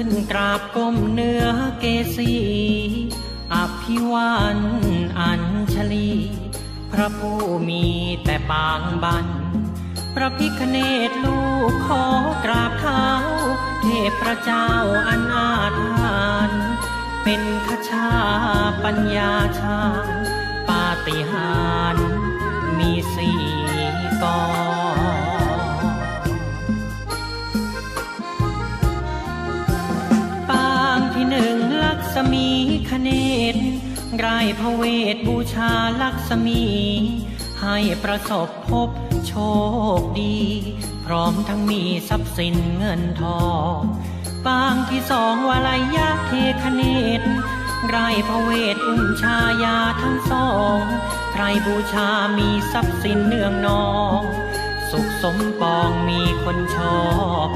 ขึ้นกราบก้มเนื้อเกสีอภิวันอัญชลี พระผู้มีแต่ปางบัน พระพิคเนตลูกขอกราบเท้าเทพเจ้าอันอาถรรพ์เป็นขชาปัญญาชาปาฏิหารมีสี่กอง รพระเวทบูชาลักษมี ให้ประสบพบโชคดี พร้อมทั้งมีทรัพย์สินเงินทองปางที่สองวาลยะเทคเนตรพระเวทอุ้มชายาทั้งสอง ใครบูชามีทรัพย์สินเนื่องนอง สุขสมปองมีคนชอบ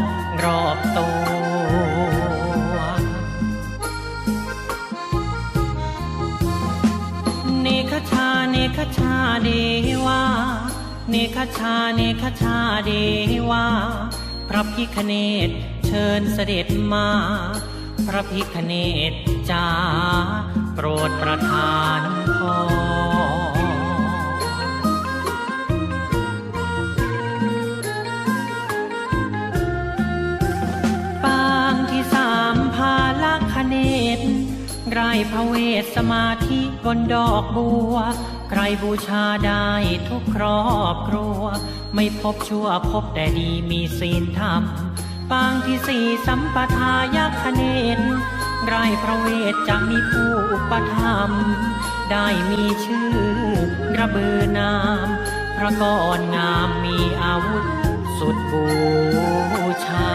รอบตัว คชาเดวาเนคชาเนคชาเดวาพระพิคเนตเชิญเสด็จมา พระพิคเนตจ้าโปรดประทานพรปางที่สามพาลักขเนตรไกรพระเวทสมาธิบนดอกบัว ใครบูชาได้ทุกครอบครัว ไม่พบชั่วพบแต่ดีมีศีลธรรม ปางที่สี่สัมปทายักขเนรไรพระเวทจะมีผู้อุปถัมได้มีชื่อระเบือนามพระกรงามมีอาวุธสุดบูชา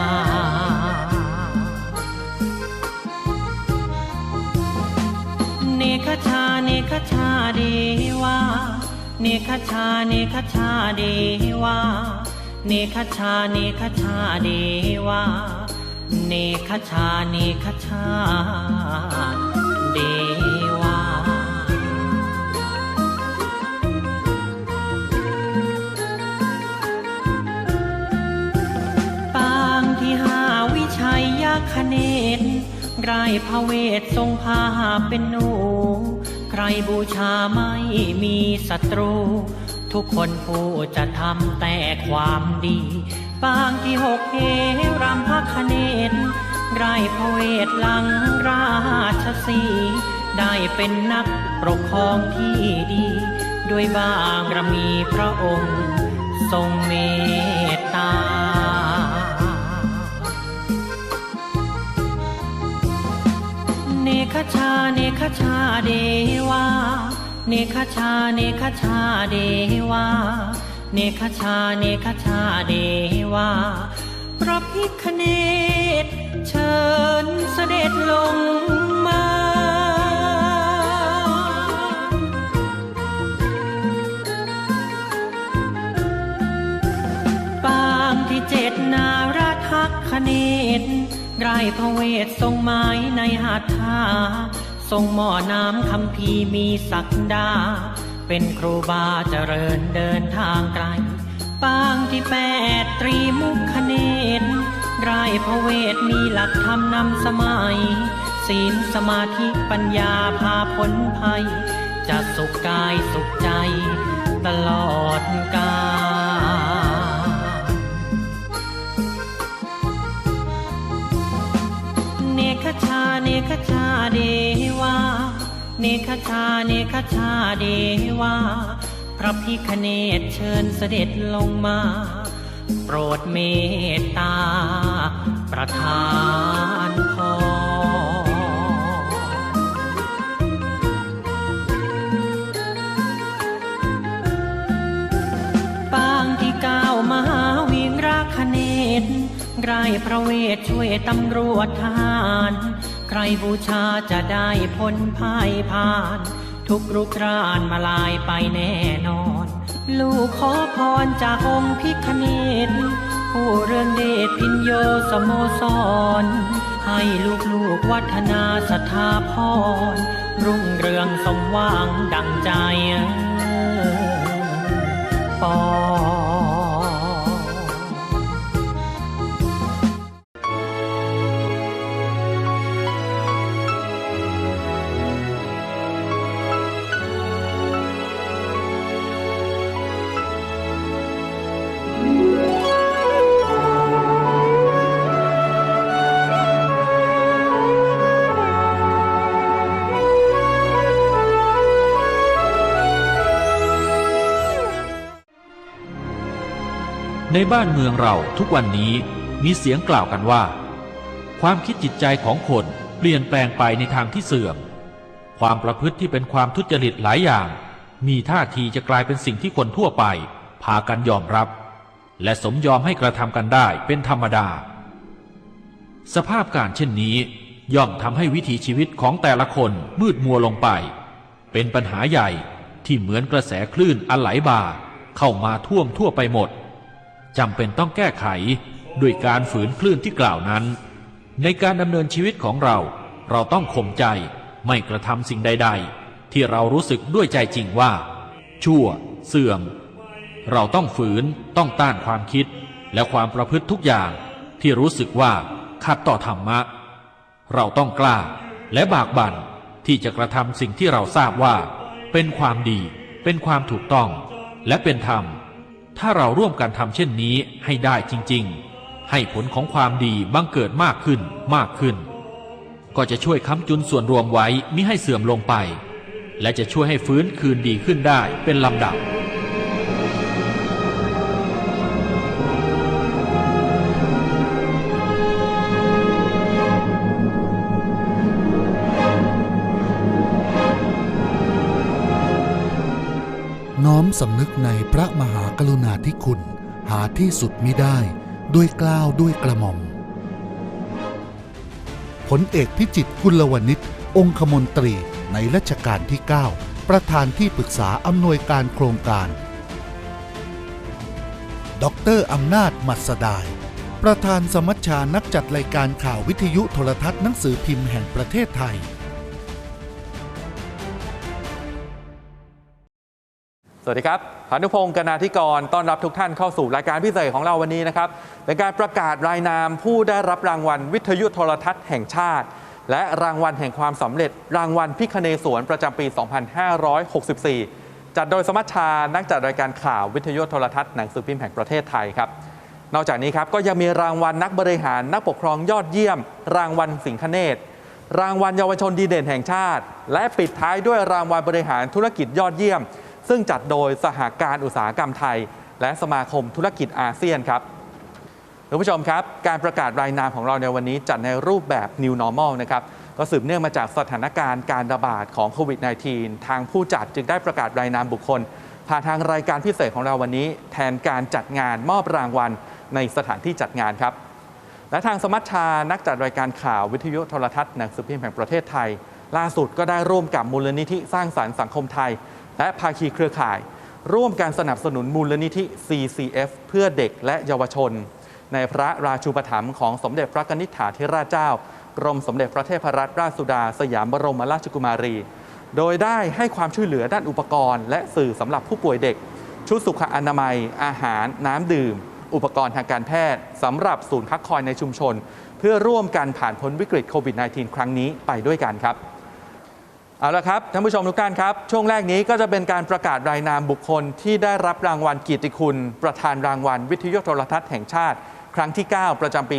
นคชาเนคชาดีวาเนคชาเนคชาดีวาเนคชาเนคชาดีวาเนคชาเนคชาดี รายพระเวททรงพาเป็นหนู ใครบูชาไม่มีศัตรู ทุกคนผู้จะทำแต่ความดี ปางที่หกเอรำพักขเนตรพระเวทหลังราชสีได้เป็นนักปกครองที่ดี ด้วยบางระมีพระองค์ทรงเมต ชาเนคชาเดวาเนคชาเนคชาเดวาเนคชาเนคชาเดวาพระพิคเนตเชิญเสด็จลงมา ไรพระเวททรงไม้ในหาดทาทรงหม้อน้ำคำพีมีศักดา เป็นครูบาเจริญเดินทางไกล ปางที่แปดตรีมุขเนตรไรพระเวทมีหลักธรรมนำสมัย ศีลสมาธิปัญญาพาพ้นภัย จะสุขกายสุขใจ ตลอดกาล คชาเนคชาเดวาเนคชาเนคชาเดวาพระพิคเนตเชิญเสด็จลงมา โปรดเมตตา ประทาน ไกรพระเวทช่วยตำรวจทหาร ใครบูชาจะได้พ้นภัยผ่าน ทุกรุกรานมาลายไปแน่นอน ลูกขอพรจากองค์พิคเนตผู้เรืองเดชพินโยสโมสร ให้ลูกๆวัฒนาสถาพร รุ่งเรืองสมหวังดังใจปอ ในบ้านเมืองเราทุกวันนี้มีเสียงกล่าวกันว่า ความคิดจิตใจของคนเปลี่ยนแปลงไปในทางที่เสื่อม ความประพฤติที่เป็นความทุจริตหลายอย่าง มีท่าทีจะกลายเป็นสิ่งที่คนทั่วไป พากันยอมรับ และสมยอมให้กระทำกันได้เป็นธรรมดา สภาพการเช่นนี้ ย่อมทำให้วิถีชีวิตของแต่ละคนมืดมัวลงไป เป็นปัญหาใหญ่ที่เหมือนกระแสคลื่นอันไหลบ่าเข้ามาท่วมทั่วไปหมด จำเป็นต้องแก้ไขด้วยการฝืนคลื่นที่กล่าวนั้น ในการดำเนินชีวิตของเรา เราต้องข่มใจไม่กระทำสิ่งใด ๆ ที่เรารู้สึกด้วยใจจริงว่า ชั่ว เสื่อม เราต้องฝืนต้องต้านความคิด และความประพฤติทุกอย่างที่รู้สึกว่าขัดต่อธรรมะ เราต้องกล้าและบากบั่นที่จะกระทำสิ่งที่เราทราบว่า เป็นความดี เป็นความถูกต้อง และเป็นธรรม ถ้าเราร่วมกันทำเช่นนี้ให้ได้จริง ๆ ให้ผลของความดีบังเกิดมากขึ้นมากขึ้น ก็จะช่วยค้ำจุนส่วนรวมไว้มิให้เสื่อมลงไป และจะช่วยให้ฟื้นคืนดีขึ้นได้เป็นลำดับ น้อมสำนึกในพระมหากรุณาธิคุณ หาที่สุดมิได้ด้วยกล้าวด้วยกระหม่อมผลเอกพิจิตรกุลวณิชองคมนตรีในรัชกาลที่ 9 ประธานที่ปรึกษาอำนวยการโครงการ ดรอำนาจมัสดาย ประธานสมัชชานักจัดรายการข่าววิทยุโทรทัศน์หนังสือพิมพ์แห่งประเทศไทย สวัสดีครับพานุพงศ์กนาธิกร ต้อนรับทุกท่านเข้าสู่รายการพิเศษของเราวันนี้นะครับ เป็นการประกาศรายนามผู้ได้รับรางวัลวิทยุโทรทัศน์แห่งชาติ และรางวัลแห่งความสำเร็จ รางวัลพิคเนศวรประจำปี 2564 จัดโดยสมัชชา นักจัดรายการข่าววิทยุโทรทัศน์หนังสือพิมพ์แห่งประเทศไทยครับ นอกจากนี้ครับก็ยังมีรางวัลนักบริหารนักปกครองยอดเยี่ยม รางวัลสิงคเนตรางวัลเยาวชนดีเด่นแห่งชาติ และปิดท้ายด้วยรางวัลบริหารธุรกิจยอดเยี่ยม ซึ่งจัดโดยสหการอุตสาหกรรมไทย และสมาคมธุรกิจอาเซียนครับคุณผู้ชมครับ การประกาศรายนามของเราในวันนี้จัดในรูปแบบ New Normal นะครับก็สืบเนื่องมาจากสถานการณ์การระบาดของโควิด -19 ทางผู้จัดจึงได้ประกาศรายนามบุคคล ผ่านทางรายการพิเศษของเราวันนี้ แทนการจัดงานมอบรางวัลในสถานที่จัดงานครับ และทางสมัชชานักจัดรายการข่าววิทยุโทรทัศน์หนังสือพิมพ์แห่งประเทศไทย ล่าสุดก็ได้ร่วมกับมูลนิธิสร้างสรรค์สังคมไทย และภาคีเครือข่าย ร่วมการสนับสนุนมูลนิธิ CCF เพื่อเด็กและเยาวชน ในพระราชูปถัมภ์ของสมเด็จพระนิษฐาธิราชเจ้ากรมสมเด็จพระเทพรัตนราชสุดา สยามบรมราชกุมารี โดยได้ให้ความช่วยเหลือด้านอุปกรณ์ และสื่อสำหรับผู้ป่วยเด็ก ชุดสุขอนามัย อาหาร น้ำดื่ม อุปกรณ์ทางการแพทย์สำหรับศูนย์พักคอยในชุมชน เพื่อร่วมกันผ่านพ้นวิกฤตโควิด -19 ครั้งนี้ไปด้วยกันครับ เอาละครับท่านผู้ชมทุกท่านครับ ช่วงแรกนี้ก็จะเป็นการประกาศรายนามบุคคลที่ได้รับรางวัลเกียรติคุณ ประธานรางวัล วิทยุโทรทัศน์แห่งชาติ ครั้งที่ 9 ประจำปี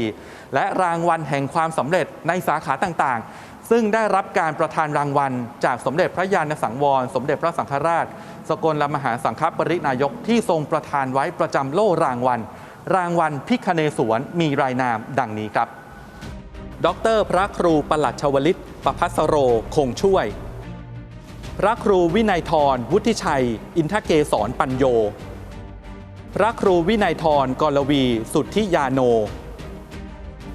2564 และรางวัลแห่งความสำเร็จในสาขาต่างๆ ซึ่งได้รับการประทานรางวัล จากสมเด็จพระยาณสังวร สมเด็จพระสังฆราช สกลมหาสังฆปรินายกที่ทรงประทานไว้ประจำโล่รางวัล รางวัลพิคเนศวรมีรายนามดังนี้ครับ ดร พระครูประหลัดชวลิตประพัสโรคงช่วย พระครูวินัยทรวุฒิชัย อินทเกศรปัญโย พระครูวินัยทรกรวี สุทธิยาโน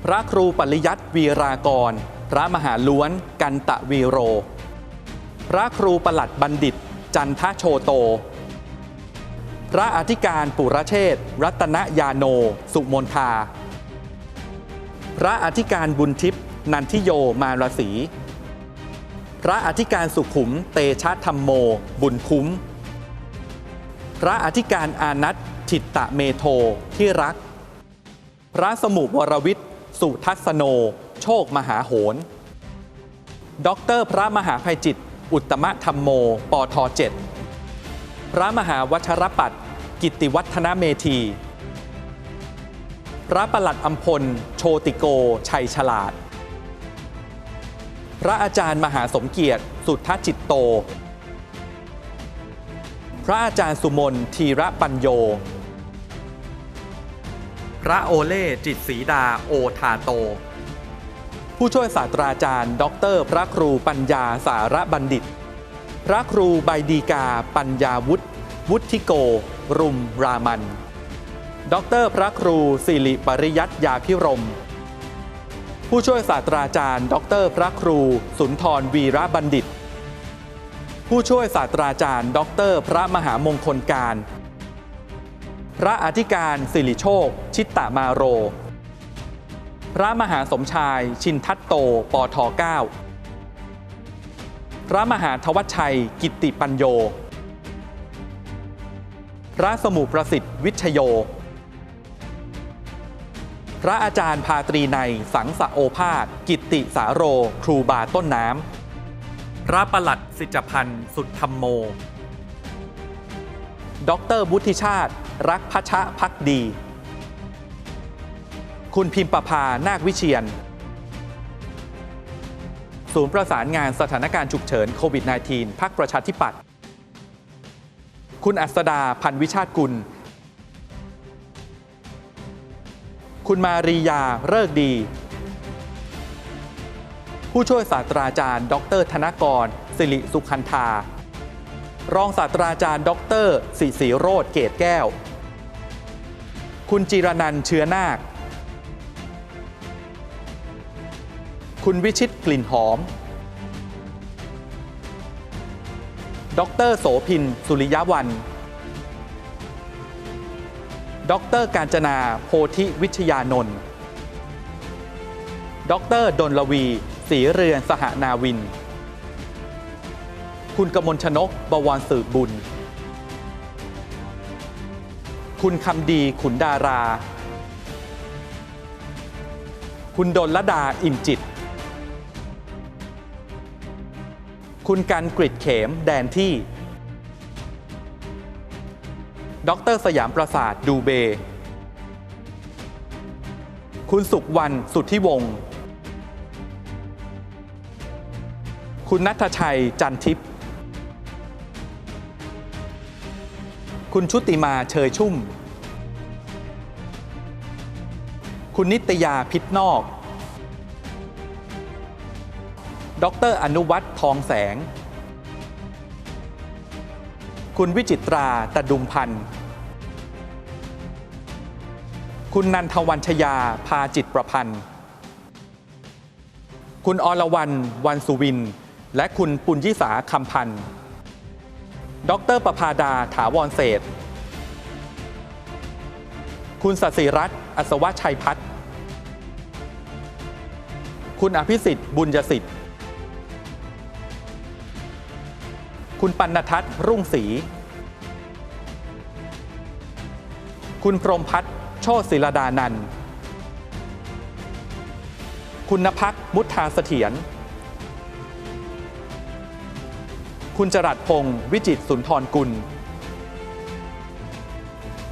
พระครูปริยัติวีรากร พระมหาล้วนกันตะวีโร พระครูประหลัดบัณฑิต จันทโชโต พระอธิการปุรเชษฐ์รัตนยาโน สุมนทา พระอธิการบุญทิพย์นันทิโยมารสี พระอธิการสุขุม เตชะธรรมโม บุญคุ้ม พระอธิการอานัตถิตตะเมโทที่รัก พระสมุวรวิทย์สุทัศโน โชคมหาโหนด็อกเตอร์พระมหาภัยจิต อุตมะธรรมโม ปทเจ็ดพระมหาวัชรปัตกิตติวัฒนเมธี พระประหลัดอัมพล โชติโก ชัยฉลาด พระอาจารย์มหาสมเกียรติ สุทธจิตโต พระอาจารย์สุมนทีระปัญโย พระโอเล่จิตศรีดาโอทาโต ผู้ช่วยศาสตราจารย์ดอกเตอรพระครูปัญญาสารบัณฑิต พระครูใบดีกา ปัญญาวุฒิวุฒิโก รุมรามัน ดอกเตอรพระครูสิริปริยัติยาพิรม ผู้ช่วยศาสตราจารย์ดอกเตอรพระครู สุนทรวีระบัณฑิต ผู้ช่วยศาสตราจารย์ดอกเตอรพระมหามงคลการ พระอธิการสิริโชค ชิตตมาโร พระมหาสมชายชินทัตโตปทเก้าพระมหาทวัชชัยกิตติปัญโย พระสมุประสิทธิ์วิชโย พระอาจารย์พาตรีในสังสะโอภาสกิตติสาโร ครูบาต้นน้ำ พระประหลัดสิจพันธ์สุดธรรมโมด็อกเตอรวุฒิชาติ รักพชะพักดี คุณพิมประภานาควิเชียน ศูนย์ประสานงานสถานการณ์ฉุกเฉินโควิด -19 พักประชาธิปัตย์ คุณอัสดาพันวิชาติกุล คุณมารียาเลิกดี ผู้ช่วยศาสตราจารย์ ดร ธนกร สิริสุขันธา รองศาสตราจารย์ ดรสิสีโรธเกตแก้ว คุณจิรนันเชื้อนาค คุณวิชิตกลิ่นหอม ดร โสพิน สุริยวัน ดรการจนาโพธิวิทยานนท์ ดรดนลวีศรีเรือนสหนาวิน คุณกมลชนกบวรสืบบุญ คุณคำดีขุนดารา คุณดลลดาอิ่มจิต คุณกันกริดเขมแดนที่ ดรสยามประสาทดูเบ คุณสุขวันสุทธิวงศ์คุณนัทชัยจันทิพย์ คุณชุติมาเชยชุ่ม คุณนิตยาพิษนอก ดรอนุวัฒน์ทองแสง คุณวิจิตราตะดุมพันธ์คุณนันทวันชยา พาจิตประพันธ์ คุณอรวรรณวันสุวิน และคุณปุญยิสาคำพันธ์ ดรประภาดาถาวรเศษ คุณสศิรัตน์อัศวชัยพัฒน์คุณอภิสิทธิ์บุญยสิทธิ์ คุณปัณทัศน์รุ่งศรี คุณพรมพัฒน์โชติศิลดานันท์คุณนภักมุทธาเสถียร คุณจรัสพงศ์วิจิตสุนทรกุล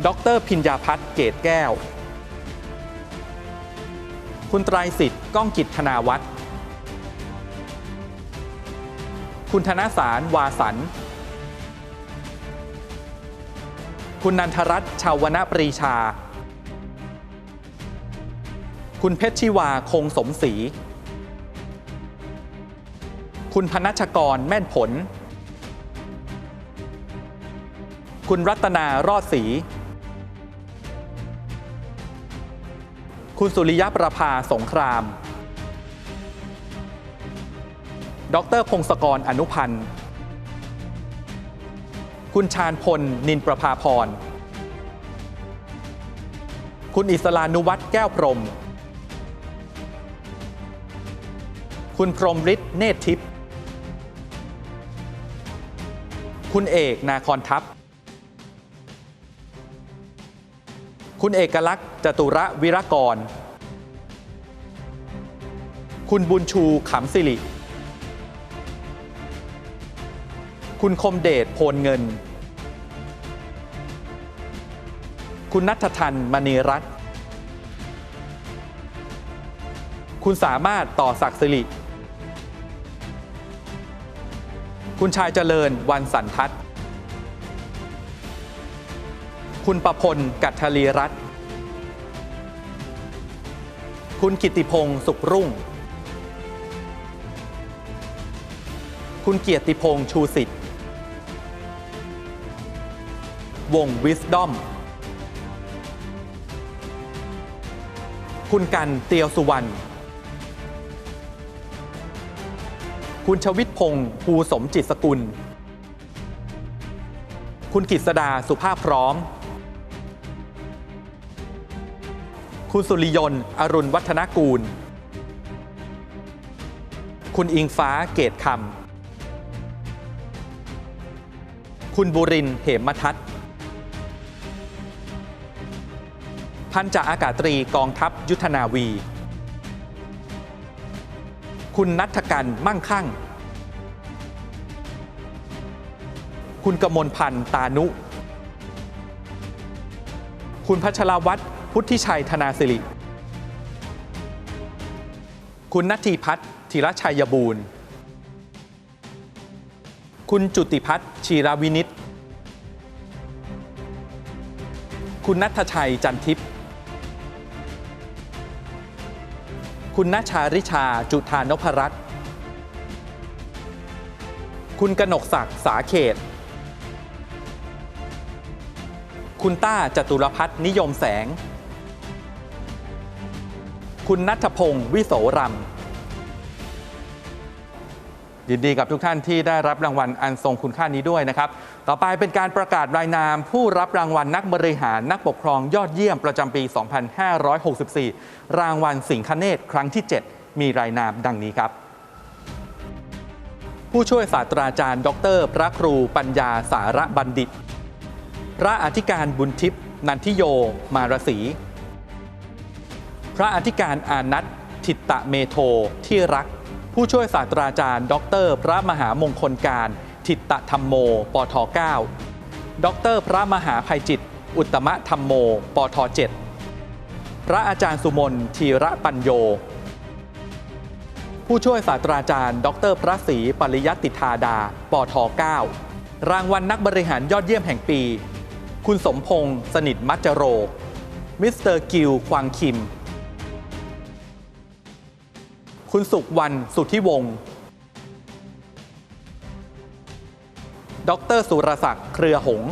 ดรพิญญาพัฒน์เกตแก้ว คุณไตรสิทธิ์ก้องกิจธนาวัฒน์ คุณธนสารวาสัน คุณนันทรัตน์ชาวนาปรีชา คุณเพชรชิวาคงสมศรี คุณพนัชกรแม่นผล คุณรัตนารอดศรี คุณสุริยประภาสงคราม ดรพงศกรอนุพันธ์ คุณชาญพล นินประภาพร คุณอิสลานุวัตรแก้วพรม คุณพรมฤทธิ์เนตรทิพย์ คุณเอกนาคอนทัพ คุณเอกลักษณ์จตุระวิรกร คุณบุญชูขำสิริ คุณคมเดชโพลเงิน คุณนัททันมณีรัตน์คุณสามารถต่อศักดิ์สิริคุณชายเจริญวันสันทัศน์คุณประพลกัตลีรัตน์คุณกิติพงศ์สุขรุ่ง คุณเกียรติพงศ์ชูสิทธิ วงวิสดอมคุณกันเตียวสุวรรณ คุณชวิตพงศ์ภูสมจิตสกุล คุณกิษดาสุภาพพร้อม คุณสุริยนต์ อรุณวัฒนกูล คุณอิงฟ้าเกตคำ คุณบุรินเหมทัศน์ พันจ่าอากาศตรีกองทัพยุทธนาวี คุณนัทกันมั่งคั่ง คุณกมลพันธ์ตานุ คุณพัชรวัตรพุทธิชัยธนาสิริ คุณนัทีพัฒน์ธีรชัยบูรณ์ คุณจุติพัฒน์ชีราวินิตคุณนัทชัยจันทิพย์ คุณณชาริชา จุธานพรัตน์คุณกนกศักดิ์สาเขต คุณต้าจตุรพัฒน์นิยมแสง คุณนัทพงศ์วิโสรำ ยินดีกับทุกท่านที่ได้รับรางวัลอันทรงคุณค่านี้ด้วยนะครับ ต่อไปเป็นการประกาศรายนามผู้รับรางวัลนักบริหารนักปกครองยอดเยี่ยมประจำปี 2564 รางวัลสิงคเนตครั้งที่ 7 มีรายนามดังนี้ครับ ผู้ช่วยศาสตราจารย์ ดร พระครูปัญญาสารบัณฑิต พระอธิการบุญทิพย์นันทิโย มารสี พระอธิการอานัททิตตะเมโทที่รัก ผู้ช่วยศาสตราจารย์ ดร พระมหามงคลการ ทิตตธรรมโม ปท9ดร พระมหาภัยจิต อุตมะธรรมโม ปท7พระอาจารย์สุมนทีระปัญโย ผู้ช่วยศาสตราจารย์ ดร พระศรีปริยัติธาดา ปท9รางวัลนักบริหารยอดเยี่ยมแห่งปี คุณสมพงษ์สนิทมัจโร มิสเตอร์กิลควางคิม คุณสุขวันสุทธิวงศ์ดรสุรศักดิ์เครือหงษ์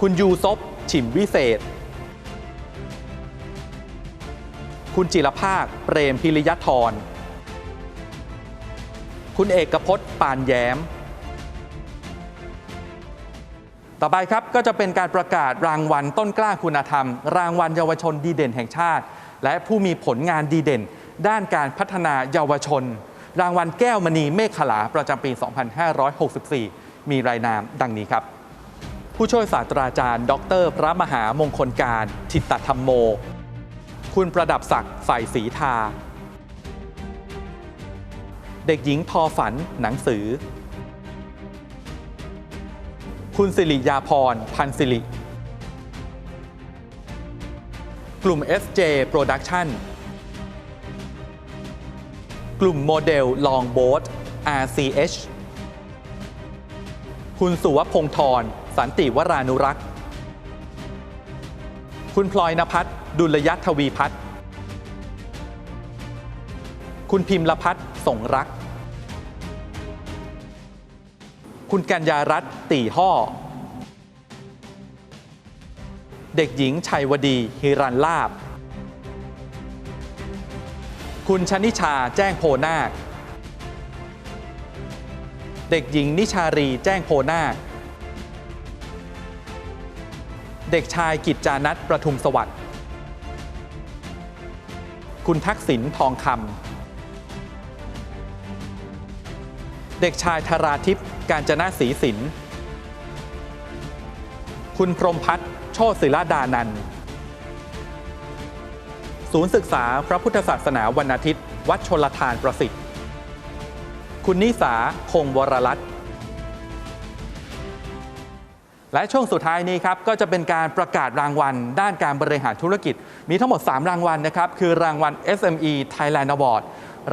คุณยูซบฉิมวิเศษ คุณจิรภาค เปรมพิริยธร คุณเอกพจน์ปานแย้ม ต่อไปครับก็จะเป็นการประกาศรางวัลต้นกล้าคุณธรรม รางวัลเยาวชนดีเด่นแห่งชาติ และผู้มีผลงานดีเด่น ด้านการพัฒนาเยาวชน รางวัลแก้วมณีเมฆขลาประจำปี 2564 มีรายนามดังนี้ครับ ผู้ช่วยศาสตราจารย์ ดร พระมหามงคลการทิตตธรรมโม คุณประดับศักดิ์ใส่ศรีทา เด็กหญิงทอฝันหนังสือ คุณสิริยาพรพันสิริ กลุ่ม SJ Production กลุ่มโมเดลลองโบ๊ท RCH คุณสุวพงษ์ธรสันติวรานุรักษ์ คุณพลอยนภัทรดุลยทวีพัฒน์คุณพิมพ์ละพัฒน์สงรัก คุณกัญญารัตน์ตีห่อ เด็กหญิงชัยวดีฮิรันลาบ คุณชนิชาแจ้งโพนาค เด็กหญิงนิชารีแจ้งโพนาค เด็กชายกิจจานัทประทุมสวัสดิ์ คุณทักษิณทองคำ เด็กชายธราทิพย์การจนาศรีสิน คุณพรมพัฒน์ โชติศิลาดานันศูนย์ศึกษาพระพุทธศาสนาวันอาทิตย์ วัดชลทานประสิทธิ์ คุณนิสาคงวรรัตน์และช่วงสุดท้ายนี้ครับก็จะเป็นการประกาศรางวัล ด้านการบริหารธุรกิจ มีทั้งหมด 3 รางวัลนะครับ คือรางวัล SME Thailand Award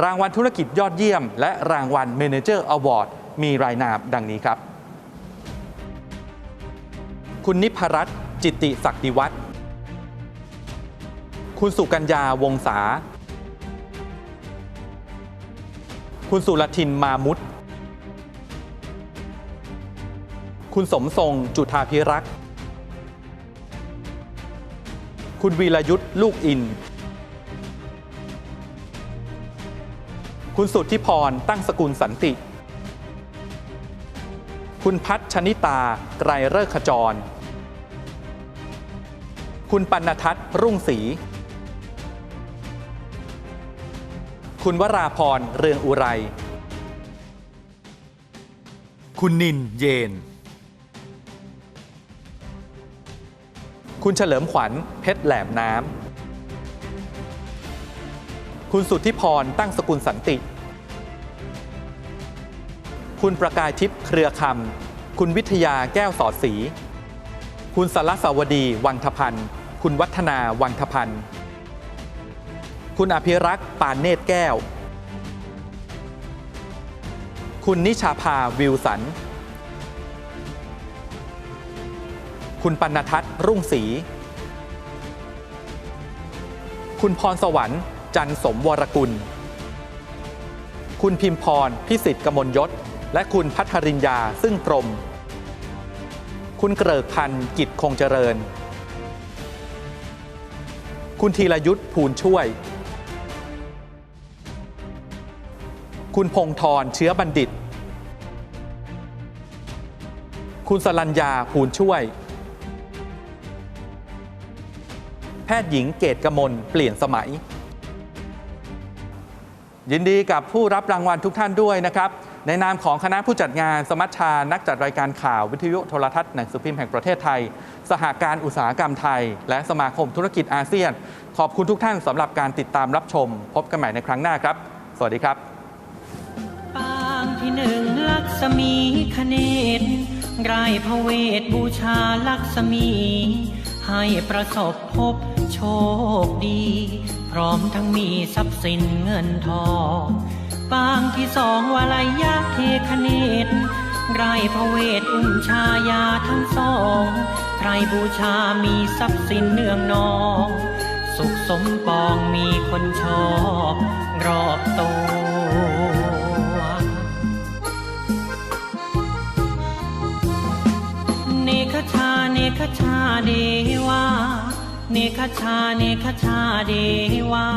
รางวัลธุรกิจยอดเยี่ยม และรางวัล Manager Award มีรายนามดังนี้ครับ คุณนิพรัตน์ จิตติศักดิวัฒน์คุณสุกัญญาวงศาคุณสุรทินมามุตคุณสมทรงจุธาพิรักษ์คุณวีรยุทธ์ลูกอิน คุณสุทธิพรตั้งสกุลสันติ คุณพัชชนิตาไกรเลิกขจร คุณปัณทัศน์รุ่งศรี คุณวราพร เรืองอุไร คุณนินเยน คุณเฉลิมขวัญ เพชรแหลมน้ำ คุณสุทธิพร ตั้งสกุลสันติ คุณประกายทิพย์เครือคำ คุณวิทยาแก้วสอดสี คุณสารสวดี วังทพันธ์ คุณวัฒนาวังทพันธ์ คุณอภิรักษ์ปานเนตรแก้ว คุณนิชาภาวิวสัน คุณปัณทัศน์รุ่งศรี คุณพรสวรรค์จันสมวรกุล คุณพิมพรพิสิทธิ์กมลยศ และคุณพัทริญญาซึ่งตรม คุณเกริกพันธ์กิจคงเจริญ คุณธีรยุทธ์ภูลช่วย คุณพงธรเชื้อบัณฑิต คุณสลัญญาภูลช่วย แพทย์หญิงเกตกมลเปลี่ยนสมัย ยินดีกับผู้รับรางวัลทุกท่านด้วยนะครับ ในนามของคณะผู้จัดงานสมัชชา นักจัดรายการข่าววิทยุโทรทัศน์หนังสือพิมพ์แห่งประเทศไทย สหการอุตสาหกรรมไทย และสมาคมธุรกิจอาเซียน ขอบคุณทุกท่านสำหรับการติดตามรับชม พบกันใหม่ในครั้งหน้าครับ สวัสดีครับปางที่หนึ่งลักษมีคเนตรายพระเวทบูชาลักษมี ให้ประสบพบโชคดี พร้อมทั้งมีทรัพย์สินเงินทอง ปางที่สองวาลยะเทคเนตรพระเวทอุ้มชายาทั้งสอง ใครบูชามีทรัพย์สินเนื่องนอง สุขสมปองมีคนชอบรอบตัวเนคชา เนคชาเดวา เนคชา เนคชาเดวา